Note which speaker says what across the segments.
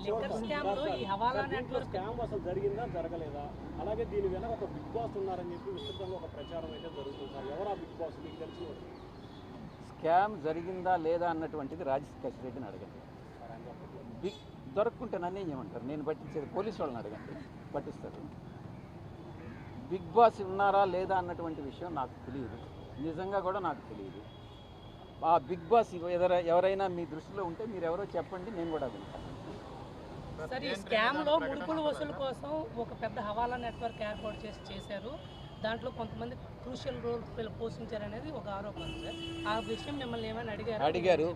Speaker 1: స్కామ్లో ఈ హవాలా network
Speaker 2: scam అసలు జరిగిందా జరగలేదా? అలాగే దీని వెనక ఒక బిగ్ బాస్ ఉన్నారని చెప్పి విస్తృతంగా ఒక ప్రచారం అయితే జరుగుతుంది సార్. ఎవరు ఆ బిగ్ బాస్? మీకు వాళ్ళు?
Speaker 3: స్కామ్ జరిగిందా లేదా అన్నటువంటిది రాజశేఖర్ రెడ్డిని అడగండి. బిగ్ దొరక్కుంటే నన్నేం చేయమంటారు? నేను పట్టించేది పోలీసు వాళ్ళని అడగండి. పట్టిస్తారు. బిగ్ బాస్ ఉన్నారా లేదా అన్నటువంటి విషయం నాకు తెలియదు. నిజంగా కూడా నాకు తెలియదు. ఆ బిగ్ బాస్ ఎవర ఎవరైనా మీ దృష్టిలో ఉంటే మీరు ఎవరో చెప్పండి నేను కూడా వింటాను.
Speaker 1: సార్ ఈ స్కామ్లో ముడుపుల వసూలు కోసం ఒక పెద్ద హవాలా నెట్వర్క్ ఏర్పాటు చేసి చేశారు. దాంట్లో కొంతమంది క్రూషియల్ రోల్ పోషించారు అనేది ఒక ఆరోపణ సార్. ఆ విషయం మిమ్మల్ని ఏమైనా అడిగారు?
Speaker 3: అడిగారు.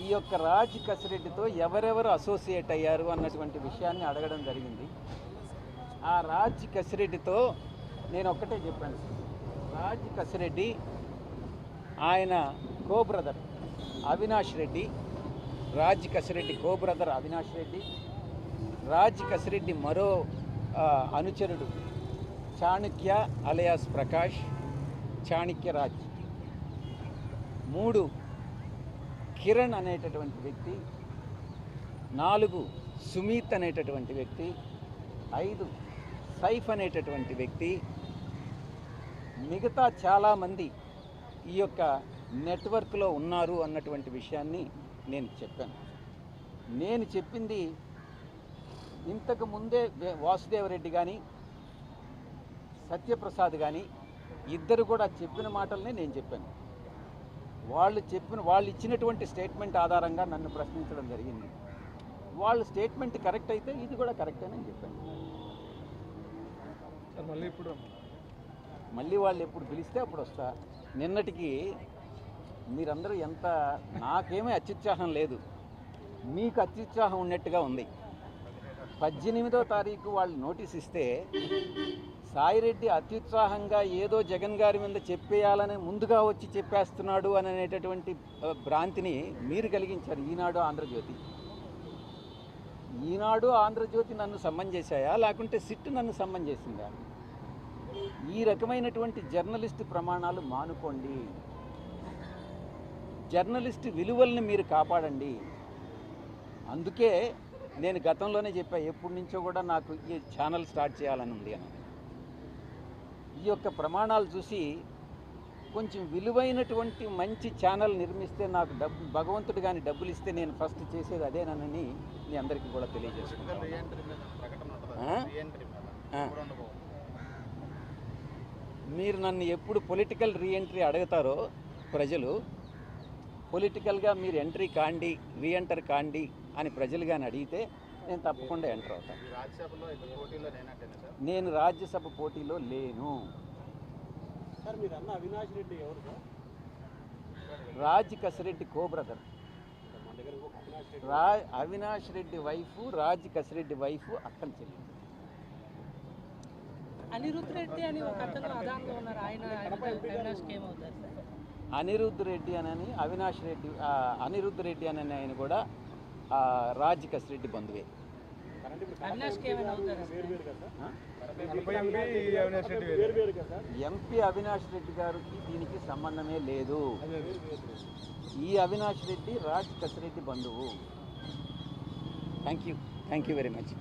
Speaker 3: ఈ యొక్క రాజ్ కసిరెడ్డితో ఎవరెవరు అసోసియేట్ అయ్యారు అన్నటువంటి విషయాన్ని అడగడం జరిగింది. ఆ రాజ్ కసిరెడ్డితో నేను ఒక్కటే చెప్పాను. రాజ్ కసిరెడ్డి ఆయన co brother Avinash Reddy Raj Kasireddy co brother Avinash Reddy. Raj Kasireddy మరో అనుచరుడు. చాణక్య అలయాస్ ప్రకాష్ చాణక్య రాజ్. మూడు కిరణ్ అనేటటువంటి వ్యక్తి. నాలుగు సుమీత్ అనేటటువంటి వ్యక్తి. ఐదు సైఫ్ అనేటటువంటి వ్యక్తి. మిగతా చాలామంది ఈ యొక్క నెట్వర్క్లో ఉన్నారు అన్నటువంటి విషయాన్ని నేను చెప్పాను. నేను చెప్పింది ఇంతకు ముందే వాసుదేవరెడ్డి కానీ సత్యప్రసాద్ కానీ ఇద్దరు కూడా చెప్పిన మాటలనే నేను చెప్పాను. వాళ్ళు చెప్పిన వాళ్ళు ఇచ్చినటువంటి స్టేట్మెంట్ ఆధారంగా నన్ను ప్రశ్నించడం జరిగింది. వాళ్ళ స్టేట్మెంట్ కరెక్ట్ అయితే ఇది కూడా కరెక్ట్ అని చెప్పాను.
Speaker 4: మళ్ళీ ఇప్పుడు
Speaker 3: మళ్ళీ వాళ్ళు ఎప్పుడు పిలిస్తే అప్పుడు వస్తా. నిన్నటికి మీరందరూ ఎంత నాకేమీ అత్యుత్సాహం లేదు. మీకు అత్యుత్సాహం ఉన్నట్టుగా ఉంది. పద్దెనిమిదో తారీఖు వాళ్ళు నోటీస్ ఇస్తే సాయిరెడ్డి అత్యుత్సాహంగా ఏదో జగన్ గారి మీద చెప్పేయాలని ముందుగా వచ్చి చెప్పేస్తున్నాడు అని అనేటటువంటి భ్రాంతిని మీరు కలిగించారు ఈనాడు ఆంధ్రజ్యోతి. ఈనాడు ఆంధ్రజ్యోతి నన్ను సమ్మం చేశాయా? లేకుంటే సిట్ నన్ను సమ్మం చేసిందా? ఈ రకమైనటువంటి జర్నలిస్ట్ ప్రమాణాలు మానుకోండి. జర్నలిస్ట్ విలువల్ని మీరు కాపాడండి. అందుకే నేను గతంలోనే చెప్పా ఎప్పటి నుంచో కూడా నాకు ఈ ఛానల్ స్టార్ట్ చేయాలని ఉంది అని. ఈ యొక్క ప్రమాణాలు చూసి కొంచెం విలువైనటువంటి మంచి ఛానల్ నిర్మిస్తే నాకు డబ్బు భగవంతుడు కానీ డబ్బులు ఇస్తే నేను ఫస్ట్ చేసేది అదేనని మీ అందరికీ కూడా తెలియజేసుకుంటాను
Speaker 4: ఉండబోతుంది
Speaker 3: మీరు నన్ను ఎప్పుడు పొలిటికల్ రీఎంట్రీ అడుగుతారో ప్రజలు పొలిటికల్గా మీరు ఎంట్రీ కాండి రీఎంటర్ కాండి అని ప్రజలు కానీ అడిగితే నేను తప్పకుండా ఎంటర్ అవుతాను నేను రాజ్యసభ పోటీలో లేను.
Speaker 2: సార్ మీరు అన్న అవినాష్ రెడ్డి ఎవరు sir?
Speaker 3: Raj Kasireddy co brother. రా అవినాష్ రెడ్డి వైఫ్ రాజ్ కసిరెడ్డి వైఫ్ అక్కని చెల్లి
Speaker 1: అనిరుద్ రెడ్డి అని ఒక అతను అదాంలో ఉన్నారు. ఆయన అవినాష్కి ఏమవుతారు సార్?
Speaker 3: అనిరుద్ధ్ రెడ్డి అని అవినాష్ రెడ్డి అనిరుద్ధ్ రెడ్డి అని ఆయన కూడా ఆ, రాజ్ కసిరెడ్డి బంధువే.
Speaker 2: కరెంట్ ఇప్పుడు
Speaker 1: అవినాష్కి ఏమైనా అవుతారా? సార్?
Speaker 2: వేరు వేరు కదా సార్?
Speaker 3: ఆ?
Speaker 4: నలభై ఎంపీ అవినాష్ రెడ్డి
Speaker 2: వేరు వేరు కదా సార్?
Speaker 3: ఎంపీ అవినాష్ రెడ్డి గారికి దీనికి సంబంధమే లేదు. ఈ అవినాష్ రెడ్డి రాజ్ కసిరెడ్డి బంధువు. Thank you thank you very much